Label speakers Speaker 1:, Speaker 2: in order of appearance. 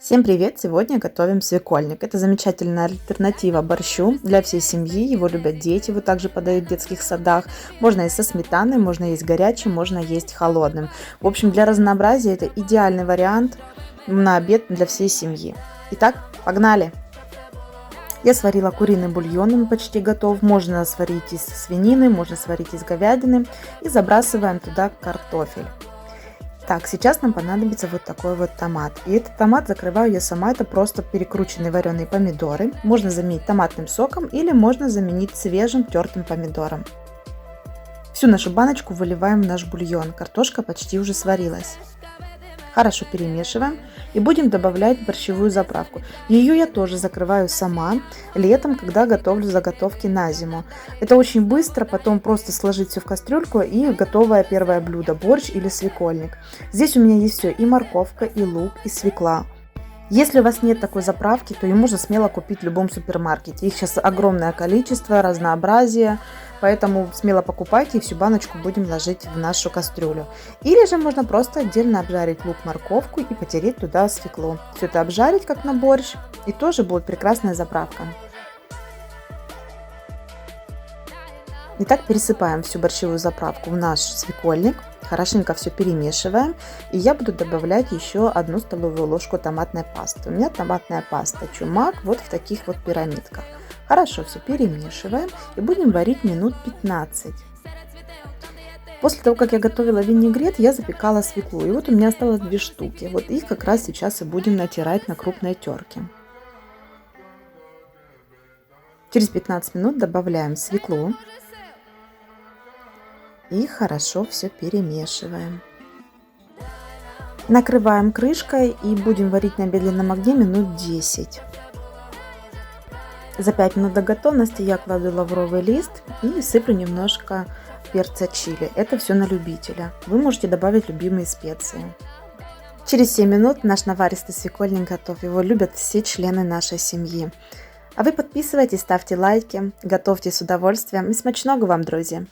Speaker 1: Всем привет! Сегодня готовим свекольник. Это замечательная альтернатива борщу для всей семьи. Его любят дети, его также подают в детских садах. Можно есть со сметаной, можно есть горячим, можно есть холодным. В общем, для разнообразия это идеальный вариант на обед для всей семьи. Итак, погнали! Я сварила куриный бульон, он почти готов. Можно сварить из свинины, можно сварить из говядины. И забрасываем туда картофель. Так, сейчас нам понадобится вот такой вот томат. И этот томат закрываю я сама, это просто перекрученные вареные помидоры. Можно заменить томатным соком или можно заменить свежим тертым помидором. Всю нашу баночку выливаем в наш бульон, картошка почти уже сварилась. Хорошо перемешиваем и будем добавлять борщевую заправку. Ее я тоже закрываю сама летом, когда готовлю заготовки на зиму. Это очень быстро, потом просто сложить все в кастрюльку и готовое первое блюдо, борщ или свекольник. Здесь у меня есть все, и морковка, и лук, и свекла. Если у вас нет такой заправки, то ее можно смело купить в любом супермаркете. Их сейчас огромное количество, разнообразие, поэтому смело покупайте и всю баночку будем ложить в нашу кастрюлю. Или же можно просто отдельно обжарить лук, морковку и потереть туда свеклу. Все это обжарить как на борщ и тоже будет прекрасная заправка. Итак, пересыпаем всю борщевую заправку в наш свекольник. Хорошенько все перемешиваем. И я буду добавлять еще одну столовую ложку томатной пасты. У меня томатная паста чумак вот в таких вот пирамидках. Хорошо все перемешиваем и будем варить минут 15. После того, как я готовила винегрет, я запекала свеклу. И вот у меня осталось две штуки. Вот их как раз сейчас и будем натирать на крупной терке. Через 15 минут добавляем свеклу и хорошо все перемешиваем. Накрываем крышкой и будем варить на медленном огне минут 10. За 5 минут до готовности я кладу лавровый лист и сыплю немножко перца чили. Это все на любителя. Вы можете добавить любимые специи. Через 7 минут наш наваристый свекольник готов. Его любят все члены нашей семьи. А вы подписывайтесь, ставьте лайки, готовьте с удовольствием и смачного вам, друзья!